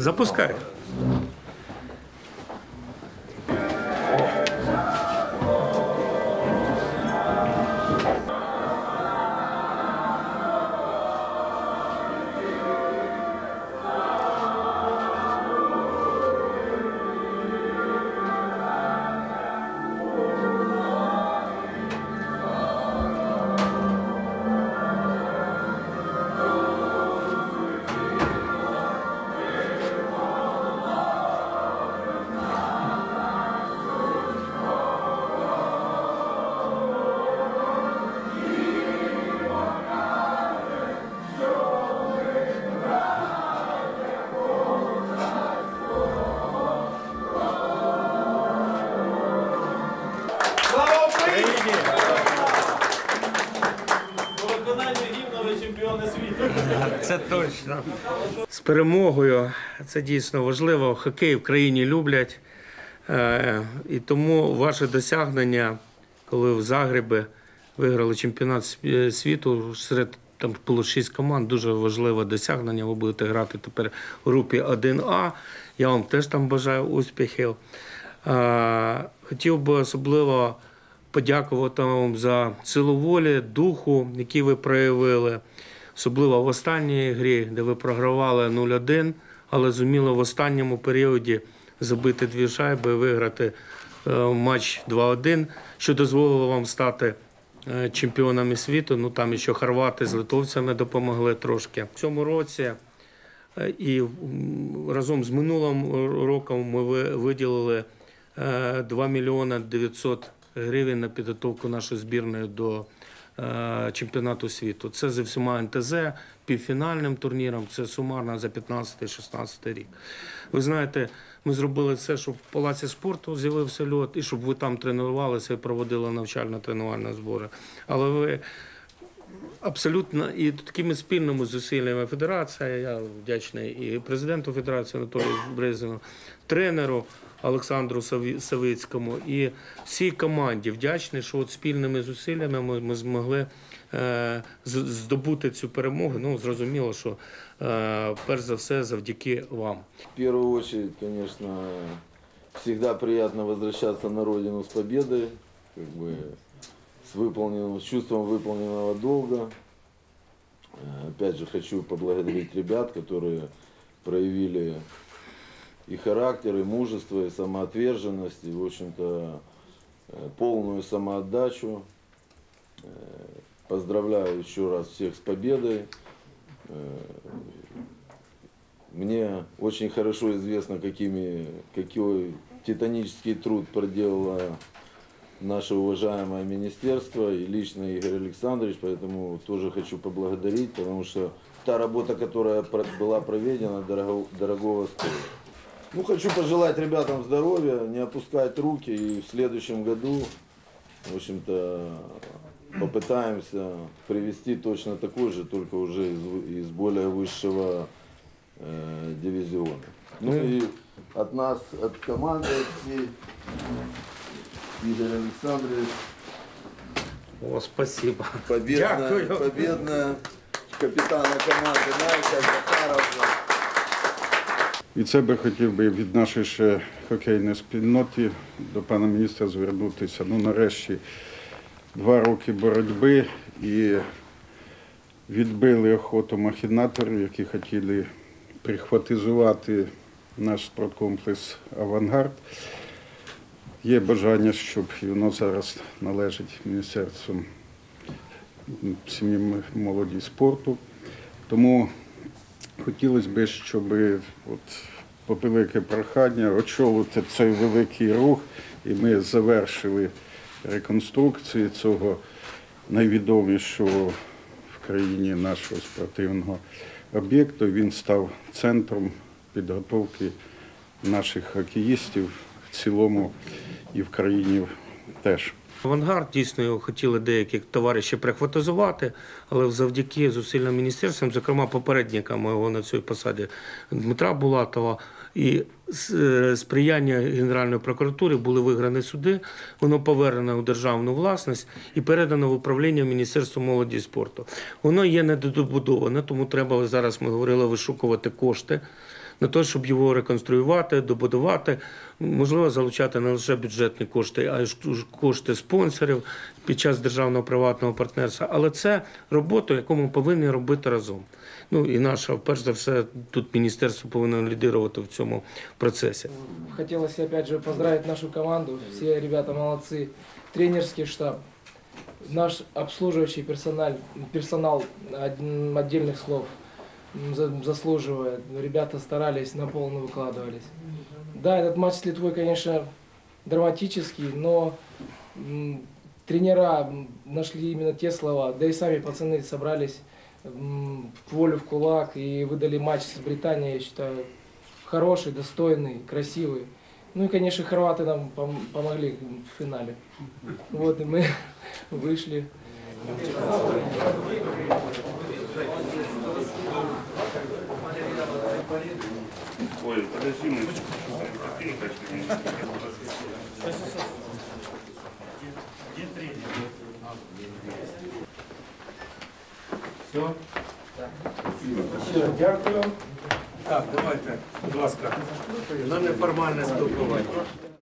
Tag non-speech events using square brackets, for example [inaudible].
Запускай. Україні! По виконанню гімну ви чемпіони світу. Це точно. З перемогою це дійсно важливо. Хокей в країні люблять. Е, І тому ваше досягнення, коли в Загребі виграли чемпіонат світу серед там було шість команд, дуже важливе досягнення. Ви будете грати тепер у групі 1А. Я вам теж там бажаю успіхів. Е, Хотів би особливо подякувати вам за силу волі, духу, який ви проявили. Особливо в останній грі, де ви програвали 0-1, але зуміли в останньому періоді забити дві шайби, виграти е, матч 2-1, що дозволило вам стати е, чемпіонами світу. Ну там ще хорвати з литовцями допомогли трошки. В цьому році е, і разом з минулим роком ми виділили е, 2 мільйони 900 гривень на підготовку нашої збірної до е, чемпіонату світу. Це за всіма НТЗ, півфінальним турніром, це сумарно за 15-16 рік. Ви знаєте, ми зробили все, щоб в палаці спорту з'явився льот, і щоб ви там тренувалися і проводили навчально-тренувальні збори. Але ви абсолютно і такими спільними зусиллями федерація, я вдячний і президенту Федерації Анатолію Брезину, тренеру Олександру Савицькому і всій команді вдячний, що от спільними зусиллями ми, ми змогли е, здобути цю перемогу. Ну, зрозуміло, що е, перш за все завдяки вам. В первую очередь, конечно, всегда приятно возвращаться на родину как бы с выполненным, с чувством выполненного долга. Э, Опять же, хочу поблагодарить ребят, которые проявили и характер, и мужество, и самоотверженность, и, в общем-то, э, полную самоотдачу. Э, Поздравляю еще раз всех с победой. Мне очень хорошо известно, какими, какой титанический труд проделало наше уважаемое министерство и лично Игорь Александрович, поэтому тоже хочу поблагодарить, потому что та работа, которая была проведена, дорого, дорогого стоит. Ну, хочу пожелать ребятам здоровья, не опускать руки и в следующем году, в общем-то, попытаемся привести точно такой же, только уже из, из более высшего э, дивизиона. Ну и от нас, от команды всей, Игорь Александрович, О, спасибо. победная, Дякую. победная капитана команды Найка Захарова. І це би хотів би від нашої ще хокейної спільноти до пана міністра звернутися. Ну, нарешті, два роки боротьби і відбили охоту махінаторів, які хотіли прихватизувати наш спорткомплекс Авангард. Є бажання, щоб воно зараз належить Міністерству сім'ї молоді і спорту. Тому Хотілося б, щоб от, по велике прохання очолити цей великий рух, і ми завершили реконструкцію цього найвідомішого в країні нашого спортивного об'єкту. Він став центром підготовки наших хокеїстів в цілому і в країні теж. Авангард дійсно його хотіли деякі товариші прихватизувати, але завдяки зусиллям міністерствам, зокрема попередникам його на цій посаді Дмитра Булатова і е, сприяння Генеральної прокуратури були виграні суди. Воно повернено у державну власність і передано в управління Міністерства молоді і спорту. Воно є недобудоване, тому треба зараз ми говорили вишукувати кошти на те, щоб його реконструювати, добудувати, можливо, залучати не лише бюджетні кошти, а й кошти спонсорів під час державного приватного партнерства. Але це робота, яку ми повинні робити разом. Ну і наша, перш за все, тут міністерство повинно лідирувати в цьому процесі. Хотелось опять же поздравить нашу команду. Все ребята молодцы. Тренерский штаб, наш обслуживающий персонал, персонал отдельных слов заслуживает. Ребята старались, на полную выкладывались. Да, этот матч с Литвой, конечно, драматический, но тренера нашли именно те слова, да и сами пацаны собрались волю в кулак и выдали матч с Британией, я считаю, хороший, достойный, красивый. Ну и, конечно, хорваты нам пом- помогли в финале. Вот и мы [laughs] вышли. Ты не хочешь меня? Дякую. Так, давайте, будь ласка, на неформальне спілкування.